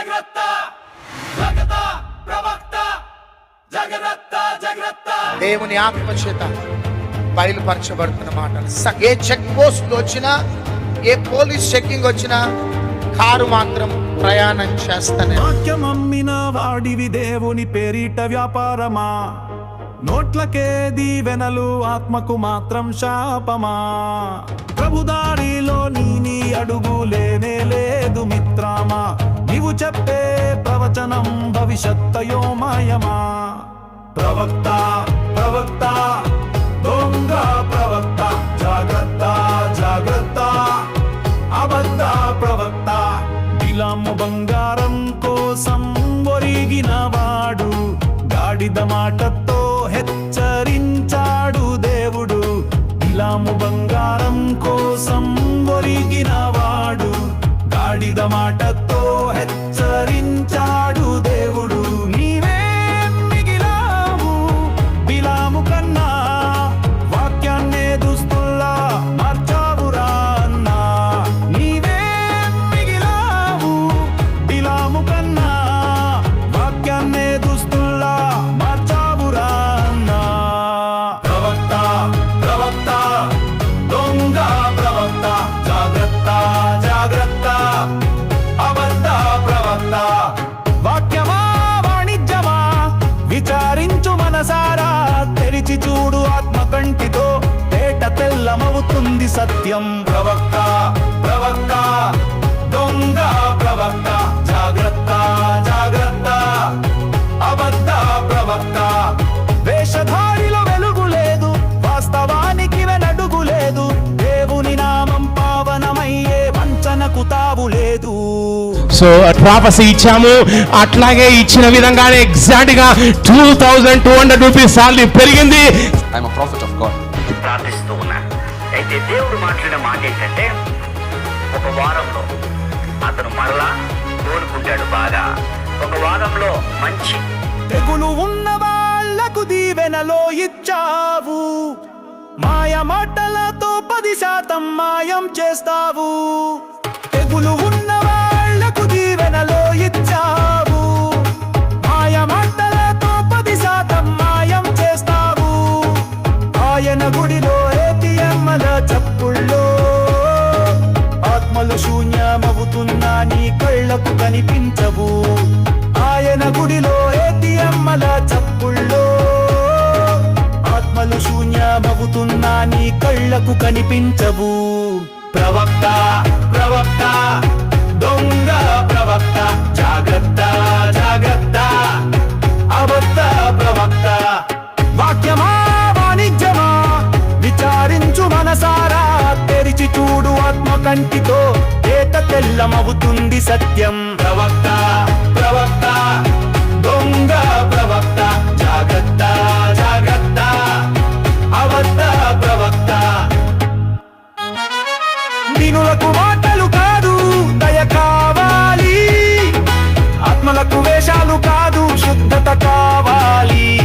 జాగ్రత్త! జగత ప్రవక్త! జాగ్రత్త జాగ్రత్త! దేవుని ఆత్మ చేత బయలుపరచబడుతున్న మాటలు ఏ చెక్ పోస్ట్ వచ్చినా ఏ పోలీస్ చెకింగ్ వచ్చినా కారు మాత్రం ప్రయాణం చేస్తానే. వాక్యమమ్మిన వాడివి దేవుని పేరిట వ్యాపారమా? నోట్లకే దీవెనలు ఆత్మకు మాత్రం శాపమా? ప్రభుదారిలో నీ నీ అడుగు లేనే లేదు మిత్రమా నీవు చెప్పే ప్రవచనం భవిష్యత్తయోమయమా ప్రవక్త ప్రవక్త దొంగ ప్రవక్త జాగ్రత్త జాగ్రత్త అబద్ధ ప్రవక్త. బిలాము బంగారం కోసం ఒరిగిన వాడు గాడిద మాటతో హెచ్చరించాడు దేవుడు. బిలాము బంగారం కోసం ఒరిగిన వాడు గాడిద మాటతో తెల్లమవుతుంది సత్యం. ప్రవక్త ప్రవక్త దొంగ ప్రవక్త జాగ్రత్త జాగ్రత్త అబద్ధ ప్రవక్త. వేషధారిలో వెలుగు లేదు వాస్తవానికి వెనడుగు లేదు. దేవుని నామం పావనమయ్యే వంచనకు తావు లేదు. సో ప్రాపసీ ఇచ్చాము. అట్లాగే ఇచ్చిన విధంగానే ఎగ్జాక్ట్గా two thousand two hundred rupees salary పెరిగింది ఐఎమ్ ప్రాఫిట్ ఆఫ్ గాడ్ ప్రార్థిస్తూ ఉన్నాను అయితే దేవుడు మాట్లాడిన మాట ఏంటంటే ఒక వారంలో అతను మరలా కోలుకుంటాడు బాగా. ఒక వారంలో మంచి తెగులు ఉన్న వాళ్ళకు దీవెనలో ఇచ్చావు. మాయ మాటలతో పది శాతం మాయం చేస్తావు. ఏటీఎంల చప్పుల్లో ఆత్మలు శూన్యమవుతున్నా నీ కళ్ళకు కనిపించవు. ఆయన గుడిలో ఏటీఎంల చప్పుల్లో ఆత్మలు శూన్యమవుతున్నా నీ కళ్ళకు కనిపించవు. ప్రవక్త ప్రవక్త దొంగ ప్రవక్త జాగ్రత్త కంటితో ఏట తెల్లమవుతుంది సత్యం. ప్రవక్త ప్రవక్త దొంగ ప్రవక్త జాగ్రత్త జాగ్రత్త అబద్ధ ప్రవక్త. దీనులకు మాటలు కాదు దయ కావాలి. ఆత్మలకు వేషాలు కాదు శుద్ధత కావాలి.